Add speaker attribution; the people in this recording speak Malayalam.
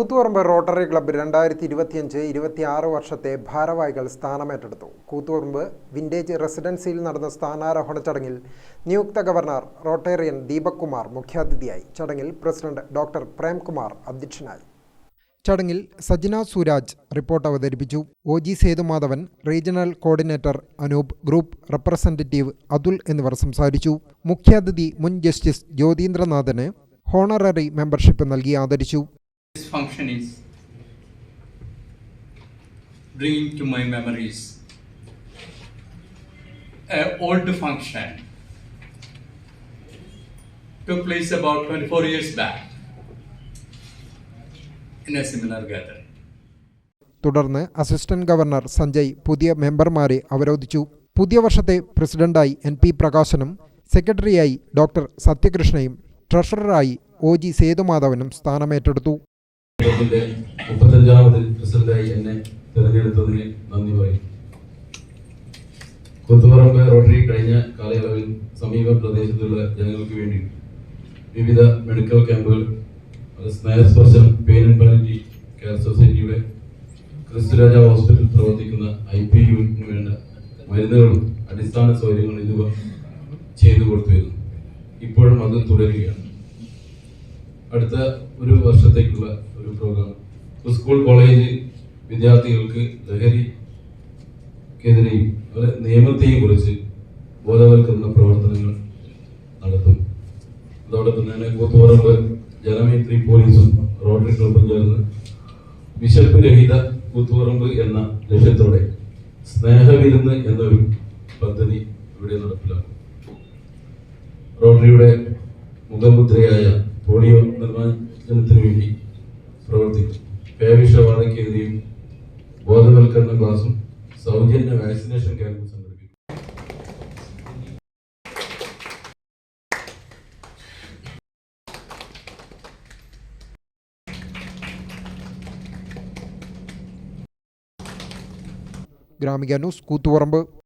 Speaker 1: കൂത്തുപറമ്പ് റോട്ടറി ക്ലബ്ബ് രണ്ടായിരത്തി ഇരുപത്തിയഞ്ച് ഇരുപത്തിയാറ് വർഷത്തെ ഭാരവാഹികൾ സ്ഥാനമേറ്റെടുത്തു. കൂത്തുപറമ്പ് വിന്റേജ് റെസിഡൻസിയിൽ നടന്ന സ്ഥാനാരോഹണ ചടങ്ങിൽ നിയുക്ത ഗവർണർ റോട്ടേറിയൻ ദീപക് കുമാർ മുഖ്യാതിഥിയായി. ചടങ്ങിൽ പ്രസിഡന്റ് ഡോക്ടർ പ്രേംകുമാർ അധ്യക്ഷനായി. ചടങ്ങിൽ സജ്ന സുരാജ് റിപ്പോർട്ട് അവതരിപ്പിച്ചു. O G Sethumadhavan regional coordinator Anoop group representative Athul എന്നിവർ സംസാരിച്ചു. മുഖ്യാതിഥി മുൻ ജസ്റ്റിസ് ജ്യോതീന്ദ്രനാഥന് ഹോണററി മെമ്പർഷിപ്പ് നൽകി ആദരിച്ചു.
Speaker 2: This function is bringing to my memories an old function took place about 24 years back in a similar gathering.
Speaker 1: തുടർന്ന് അസിസ്റ്റന്റ് ഗവർണർ സഞ്ജയ് പുതിയ മെമ്പർമാരെ അവരോധിച്ചു പുതിയ വർഷത്തെ പ്രസിഡന്റായി എൻ പി പ്രകാശനും സെക്രട്ടറിയായി ഡോക്ടർ സത്യകൃഷ്ണയും ട്രഷററായി ഒ ജി സേതുമാധവനും സ്ഥാനമേറ്റെടുത്തു
Speaker 3: മുപ്പത്തഞ്ചാമത് പ്രസിഡന്റായി എന്നെ തിരഞ്ഞെടുത്തതിന് നന്ദി പറയും. കൊത്തുപറമ്പ് റോട്ടറി കഴിഞ്ഞ കാലയളവിൽ സമീപ പ്രദേശത്തുള്ള ജനങ്ങൾക്ക് വേണ്ടി വിവിധ മെഡിക്കൽ ക്യാമ്പുകൾ Snehasparsham pain and palliative care സൊസൈറ്റിയുടെ ക്രിസ്തുരാജ ഹോസ്പിറ്റൽ പ്രവർത്തിക്കുന്ന ഐ പി യുവിന് വേണ്ട മരുന്നുകളും അടിസ്ഥാന സൗകര്യങ്ങളും എന്നിവ ചെയ്തു കൊടുത്തു വരുന്നു ഇപ്പോഴും അത് തുടരുകയാണ്. അടുത്ത ഒരു വർഷത്തേക്കുള്ള ഒരു പ്രോഗ്രാം സ്കൂൾ കോളേജ് വിദ്യാർത്ഥികൾക്ക് ലഹരിക്കെതിരെയും അതുപോലെ നിയമത്തെയും കുറിച്ച് ബോധവൽക്കരണ പ്രവർത്തനങ്ങൾ നടത്തും. അതോടൊപ്പം തന്നെ കൂത്തുപറമ്പ് ജനമൈത്രി പോലീസും റോട്ടറി ക്ലബും ചേർന്ന് വിശപ്പ് രഹിത കൂത്തുപറമ്പ് എന്ന ലക്ഷ്യത്തോടെ സ്നേഹവിരുന്ന് എന്നൊരു പദ്ധതി ഇവിടെ നടപ്പിലാക്കും. റോട്ടറിയുടെ മുഖമുദ്രയായ പോളിയോ നിർമ്മാർജനത്തിന് വേണ്ടി പ്രവർത്തിക്കും. പേവിഷബാധയ്ക്കെതിരെയും ബോധവൽക്കരണ ക്ലാസും സൗജന്യ വാക്സിനേഷൻ ക്യാമ്പും സംഘടിപ്പിക്കും.
Speaker 1: ഗ്രാമിക ന്യൂസ് കൂത്തുപറമ്പ്.